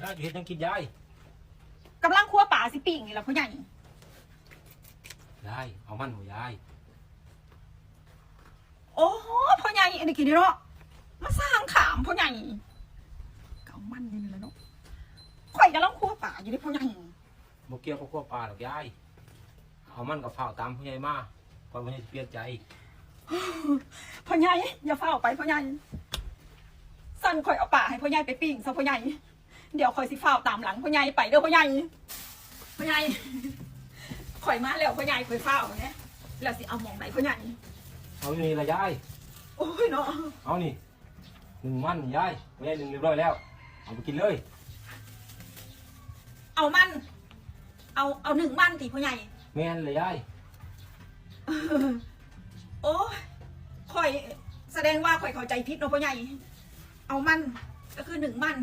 ยายจะเห็นยังกินยายกำลังคั่วป่าสิปิ่งนี่ล่ะพ่อใหญ่ยายเอามันหัวยายโอ้โหพ่อใหญ่อันนี้กินได้เนาะมาสร้างขามพ่อใหญ่เกามันนี่แหละเนาะข่อยกำลังคั่วป่าอยู่เด้พ่อใหญ่บ่เกี่ยวกับขั้วปลาหรอกยายเอามันกับเผาวตามผู้ใหญ่มาก่อนผู้ใหญ่จะเปลี่ยนใจพ่อใหญ่อย่าเฝ้าไปพ่อใหญ่สั่นข่อยเอาป่าให้พ่อใหญ่ไปปิ้งซะพ่อใหญ่ เดี๋ยวข่อยสิเฝ้าตามหลังพ่อใหญ่ไปเด้อพ่อใหญ่พ่อใหญ่ข่อยมาแล้วพ่อใหญ่ข่อยเฝ้าเนี่ยแล้วสิเอาหมองไหนพ่อใหญ่เอาอยู่นี่ละยาย โอ้ยเนาะเอานี่หนึ่งมันยายผู้ใหญ่หนึ่งเรียบร้อยแล้ว เอาไปกินเลย เอามัน เอาเอาหนึ่งมันติพ่อใหญ่ แม่นเลยยาย โอ้ยข่อยแสดงว่าข่อยเข้าใจผิดเนาะพ่อใหญ่ เอามันก็คือหนึ่งมัน